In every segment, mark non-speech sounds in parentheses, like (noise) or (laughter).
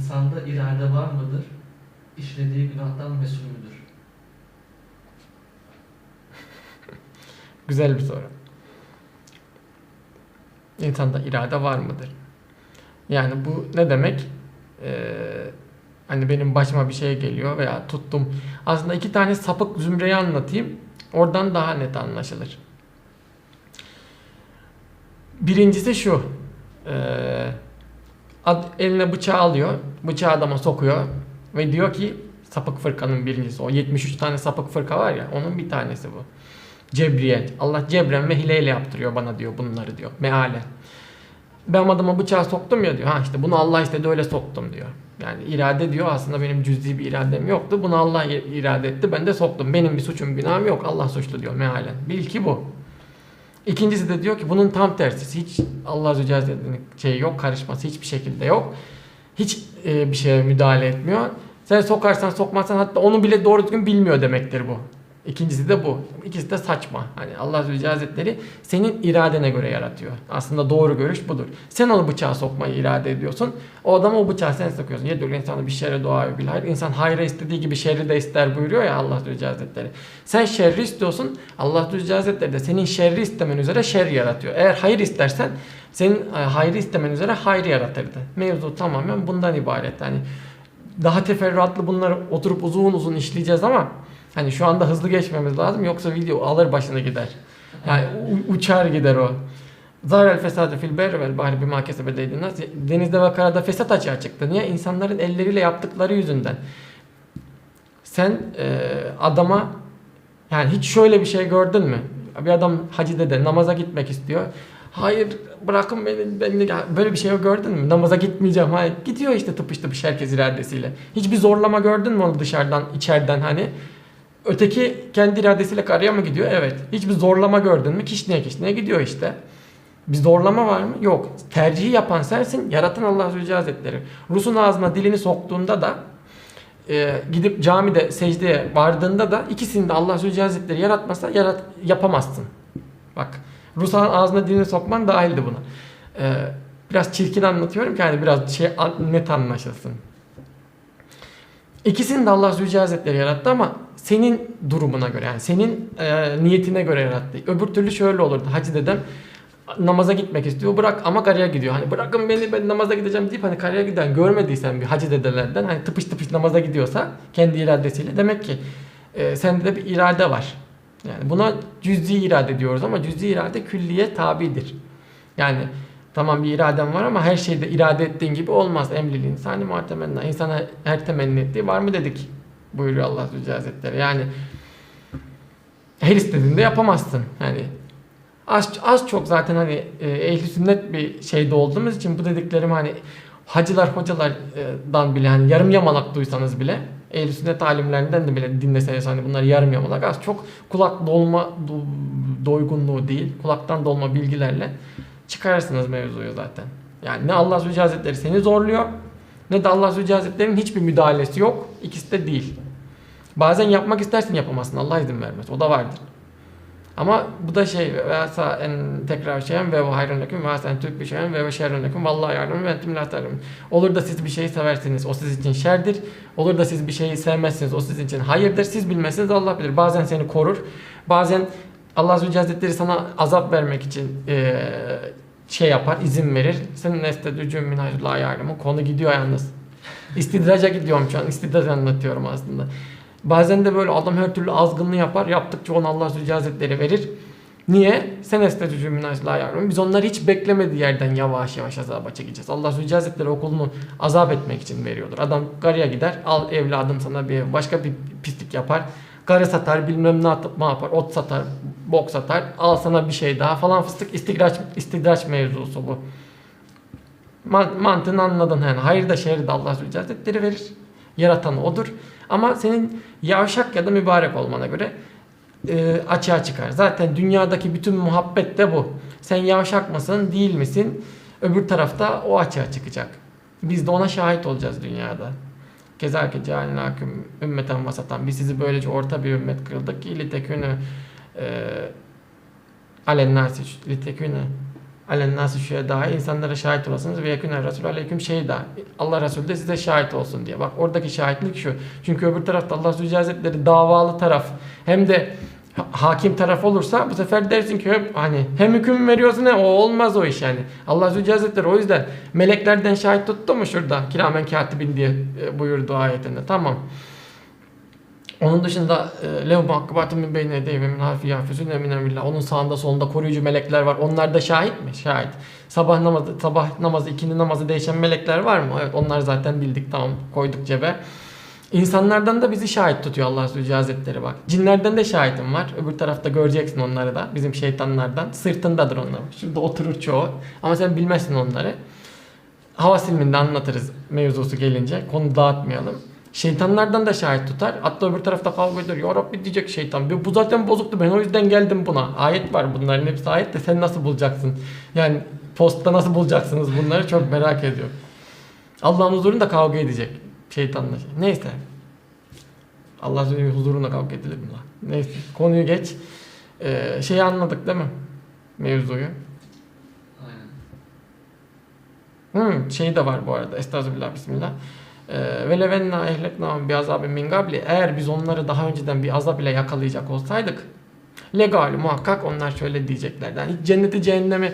İnsanda irade var mıdır? İşlediği günahtan mesul müdür? (laughs) Güzel bir soru. İnsanda irade var mıdır? Yani bu ne demek? Ee, hani benim başıma bir şey geliyor veya tuttum. Aslında iki tane sapık zümreyi anlatayım. Oradan daha net anlaşılır. Birincisi şu. Ee, ad- eline bıçağı alıyor. Bıçağı adama sokuyor. Ve diyor ki sapık fırkanın birincisi. O 73 tane sapık fırka var ya. Onun bir tanesi bu. Cebriyet. Allah cebren ve hileyle yaptırıyor bana diyor bunları diyor. Meale. Ben adama bıçağı soktum ya diyor. Ha işte bunu Allah istedi öyle soktum diyor. Yani irade diyor aslında benim cüz'i bir iradem yoktu. Bunu Allah irade etti. Ben de soktum. Benim bir suçum günahım yok. Allah suçlu diyor mealen. Bil ki bu. İkincisi de diyor ki bunun tam tersi. Hiç Allah Azze ve Celle'nin şeyi yok. Karışması hiçbir şekilde yok. Hiç e, bir şeye müdahale etmiyor. Sen sokarsan sokmazsan hatta onu bile doğru düzgün bilmiyor demektir bu. İkincisi de bu. İkisi de saçma. Hani Allah Celle Hazretleri senin iradene göre yaratıyor. Aslında doğru görüş budur. Sen onu bıçağa sokmayı irade ediyorsun. O adama o bıçağı sen sokuyorsun. Yedül insanı bir şerre dua bil hayır. İnsan hayra istediği gibi şerri de ister buyuruyor ya Allah Celle Hazretleri. Sen şerri istiyorsun. Allah Celle Hazretleri de senin şerri istemen üzere şer yaratıyor. Eğer hayır istersen senin e, hayrı istemen üzere hayrı yaratırdı. Mevzu tamamen bundan ibaret. Yani daha teferruatlı bunları oturup uzun uzun işleyeceğiz ama hani şu anda hızlı geçmemiz lazım yoksa video alır başını gider. Yani uçar gider o. Zahrel fesatü fil berri vel bahri bima nas. Denizde ve karada fesat açığa çıktı. Niye? İnsanların elleriyle yaptıkları yüzünden. Sen e, adama yani hiç şöyle bir şey gördün mü? Bir adam hacı dede namaza gitmek istiyor. Hayır bırakın beni, beni böyle bir şey gördün mü? Namaza gitmeyeceğim. Hayır gidiyor işte tıpış tıpış herkes iradesiyle. Hiçbir zorlama gördün mü onu dışarıdan içeriden hani? Öteki kendi iradesiyle karıya mı gidiyor? Evet. Hiçbir zorlama gördün mü? Kişniye kişniye gidiyor işte. Bir zorlama var mı? Yok. Tercihi yapan sensin. Yaratan Allah Celle Hazretleri. Rus'un ağzına dilini soktuğunda da e, gidip camide secdeye vardığında da ikisini de Allah Celle Hazretleri yaratmasa yarat, yapamazsın. Bak Rus'un ağzına dilini sokman dahildi buna. E, biraz çirkin anlatıyorum ki hani biraz şey net anlaşılsın. İkisini de Allah Hazretleri yarattı ama senin durumuna göre yani senin e, niyetine göre yarattı. Öbür türlü şöyle olurdu. Hacı dedem namaza gitmek istiyor bırak ama karıya gidiyor. Hani bırakın beni ben namaza gideceğim deyip hani karıya giden görmediysen bir hacı dedelerden hani tıpış tıpış namaza gidiyorsa kendi iradesiyle demek ki e, sende de bir irade var. Yani buna cüz'i irade diyoruz ama cüz'i irade külliye tabidir. Yani tamam bir iraden var ama her şeyde irade ettiğin gibi olmaz. Emril insani muhatemenna. İnsana her temenni ettiği var mı dedik buyuruyor Allah Celle Hazretleri. Yani her istediğinde yapamazsın. Yani az, az çok zaten hani e, ehli sünnet bir şeyde olduğumuz için bu dediklerim hani hacılar hocalardan bile hani yarım yamalak duysanız bile ehli sünnet alimlerinden de bile dinleseniz hani bunlar yarım yamalak az çok kulak dolma do- doygunluğu değil kulaktan dolma bilgilerle çıkarırsınız mevzuyu zaten. Yani ne Allah ve Celle Hazretleri seni zorluyor ne de Allah ve Celle Hazretleri'nin hiçbir müdahalesi yok. İkisi de değil. Bazen yapmak istersin yapamazsın. Allah izin vermez. O da vardır. Ama bu da şey ve sa en tekrar şeyen ve hayrun lekum ve sen tüb bir şeyen ve şerrun lekum vallahi yardım ve entum la ta'lemun. Olur da siz bir şeyi seversiniz. O sizin için şerdir. Olur da siz bir şeyi sevmezsiniz. O sizin için hayırdır. Siz bilmezsiniz Allah bilir. Bazen seni korur. Bazen Allah Azze ve Hazretleri sana azap vermek için eee, şey yapar, izin verir. Senin estedücün min la ya'lemun. Konu gidiyor yalnız. İstidraca gidiyorum şu an. İstidraç anlatıyorum aslında. Bazen de böyle adam her türlü azgınlığı yapar. Yaptıkça onu Allah Azze ve Hazretleri verir. Niye? Sen estedücü min la ya'lemun. Biz onları hiç beklemediği yerden yavaş yavaş azaba çekeceğiz. Allah Azze ve Hazretleri okulunu azap etmek için veriyordur. Adam karıya gider. Al evladım sana bir ev. Başka bir pislik yapar. Karı satar bilmem ne, atıp, ne yapar. Ot satar. Bok satar. Al sana bir şey daha falan fıstık. istidraç, istidraç mevzusu bu. Man- mantığını anladın yani. Hayır da şerri de Allah Hazretleri verir. Yaratan odur. Ama senin yavşak ya da mübarek olmana göre e, açığa çıkar. Zaten dünyadaki bütün muhabbet de bu. Sen yavşak mısın, değil misin? Öbür tarafta o açığa çıkacak. Biz de ona şahit olacağız dünyada. Kezalke cealnâküm ümmeten vasatan. Biz sizi böylece orta bir ümmet kıldık ki litekünü e, alennâsi litekünü Alen nası şühedâ insanlara şahit olasınız ve yekûne Resul aleyküm şehidâ. Allah Resulü de size şahit olsun diye. Bak oradaki şahitlik şu. Çünkü öbür tarafta Allah Zülcelal Hazretleri davalı taraf hem de hakim taraf olursa bu sefer dersin ki hep hani hem hüküm veriyorsun hem o olmaz o iş yani. Allah Hazretleri o yüzden meleklerden şahit tuttu mu şurada kiramen katibin diye e, buyurdu ayetinde. Tamam. Onun dışında e, lev muhakkabatın min beyne edeyhi ve min halfi yahfizun eminen billah. Onun sağında solunda koruyucu melekler var. Onlar da şahit mi? Şahit. Sabah namazı, sabah namazı, ikindi namazı değişen melekler var mı? Evet onlar zaten bildik tamam koyduk cebe. İnsanlardan da bizi şahit tutuyor Allah Zülcelal Hazretleri bak. Cinlerden de şahitim var. Öbür tarafta göreceksin onları da. Bizim şeytanlardan. Sırtındadır onlar. Şurada oturur çoğu. Ama sen bilmezsin onları. Hava silminde anlatırız mevzusu gelince. Konu dağıtmayalım. Şeytanlardan da şahit tutar. Hatta öbür tarafta kavga eder. Ya Rabbi diyecek şeytan. Bu zaten bozuktu. Ben o yüzden geldim buna. Ayet var bunların hepsi ayet de sen nasıl bulacaksın? Yani postta nasıl bulacaksınız bunları çok merak ediyorum. Allah'ın huzurunda kavga edecek şeytanla. Neyse. Allah'ın huzurunda kavga edilir mi lan? Neyse. Konuyu geç. Ee, şeyi anladık değil mi? Mevzuyu. Aynen. Hmm, şey de var bu arada. Estağfirullah bismillah. Ee, Ve levenna ehleknahum bi azabin min gabli. Eğer biz onları daha önceden bir azap ile yakalayacak olsaydık legal muhakkak onlar şöyle diyeceklerdi. Yani hiç cenneti cehennemi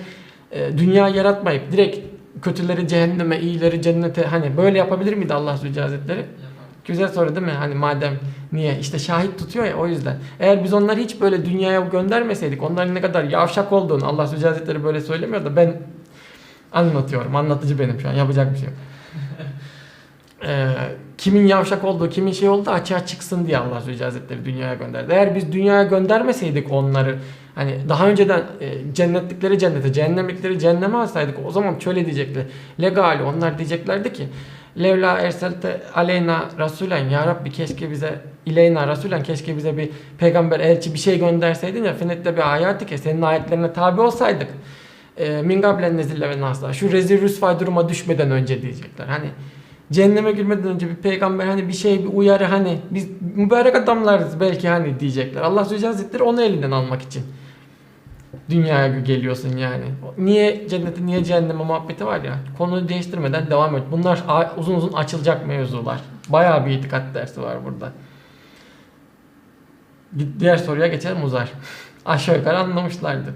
e, dünya yaratmayıp direkt kötüleri cehenneme, iyileri cennete hani böyle yapabilir miydi Allah Zülcelal Hazretleri? Güzel soru değil mi? Hani madem niye? İşte şahit tutuyor ya o yüzden. Eğer biz onları hiç böyle dünyaya göndermeseydik onların ne kadar yavşak olduğunu Allah Zülcelal Hazretleri böyle söylemiyor da ben anlatıyorum. Anlatıcı benim şu an. Yapacak bir şey yok. (laughs) Ee, kimin yavşak olduğu, kimin şey olduğu açığa çıksın diye Allah Zülcelal Hazretleri dünyaya gönderdi. Eğer biz dünyaya göndermeseydik onları hani daha önceden e, cennetlikleri cennete, cehennemlikleri cehenneme alsaydık o zaman şöyle diyecekler. Legali onlar diyeceklerdi ki Levla erselte aleyna rasulen ya Rabbi keşke bize ileyna rasulen keşke bize bir peygamber elçi bir şey gönderseydin ya fenette bir hayatı ki senin ayetlerine tabi olsaydık e, min gablen nezille ve nasla şu rezil rüsvay duruma düşmeden önce diyecekler. Hani cehenneme girmeden önce bir peygamber hani bir şey bir uyarı hani biz mübarek adamlarız belki hani diyecekler. Allah Zülcelal Hazretleri onu elinden almak için dünyaya geliyorsun yani. Niye cennete niye cehenneme muhabbeti var ya. Konuyu değiştirmeden devam et. Bunlar uzun uzun açılacak mevzular. Bayağı bir itikat dersi var burada. Diğer soruya geçelim uzar. (laughs) Aşağı yukarı anlamışlardı.